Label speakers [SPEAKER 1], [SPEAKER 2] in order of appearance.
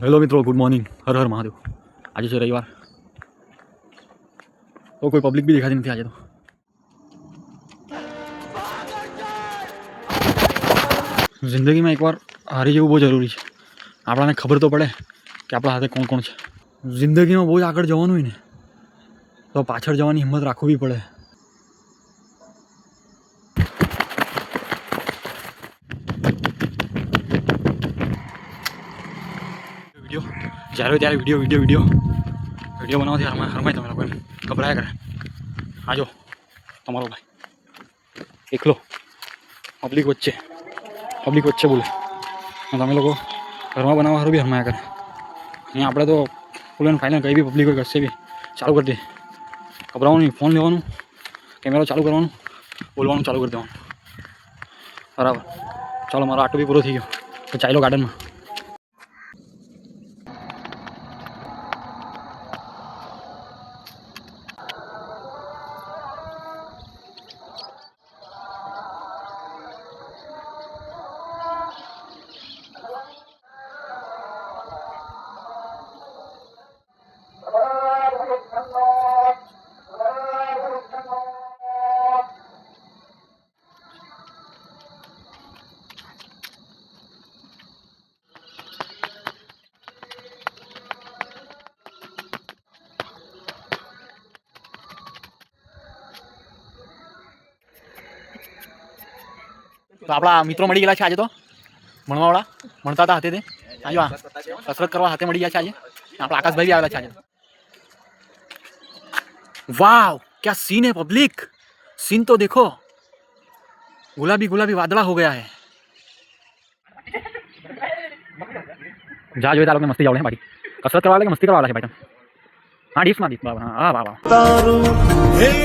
[SPEAKER 1] Hello મિત્રો, good morning. Har Har Mahadev. આજે છે રવિવાર. તો કોઈ પબ્લિક બી દેખાતી નથી આજે તો. જિંદગીમાં એકવાર હારી જવું બહુ જરૂરી છે. આપણાને ખબર તો પડે કે આપણા હાથે કોણ કોણ છે. જિંદગીમાં બહુ જ આગળ જવાનું હોય ને, તો પાછળ જવાની હિંમત રાખવી પડે. વિડીયો જ્યારે હોય ત્યારે વિડીયો વિડીયો વિડીયો વિડીયો બનાવવાથી હરમાય હરમાય તમે લોકો એમ ગભરાયા કરે આજો તમારો ભાઈ એકલો પબ્લિક વચ્ચે પબ્લિક વચ્ચે બોલે અને તમે લોકો ઘરમાં બનાવવા સારું બી હરમાયા કરે અહીંયા આપણે તો ફૂલ એન્ડ ફાઇનલ કંઈ બી પબ્લિક હોય કશે બી ચાલુ કરી દે ગભરાવાનું નહીં ફોન લેવાનું કેમેરો ચાલુ કરવાનું બોલવાનું ચાલુ કરી દેવાનું બરાબર ચાલો મારો આટો બી પૂરો થઈ ગયો તો ચાલો ગાર્ડનમાં તો આપણા મિત્રો મળી ગયેલા છે આજે તો ભણવાવાળા ભણતા હતા હાથે તે આજો આ કસરત કરવા હાથે મળી ગયા છે આજે અને આપણા આકાશભાઈ બી આવેલા છે આજે વાવ क्या सीन है पब्लिक सीन तो देखो गुलाबी गुलाबी वादला हो गया है જા જોઈએ તારો મસ્તી જાવડે બાકી કસરત કરવા લાગે મસ્તી કરવા લાગે ભાઈ તમે હા ડીશ માં ડીશ બરાબર હા હા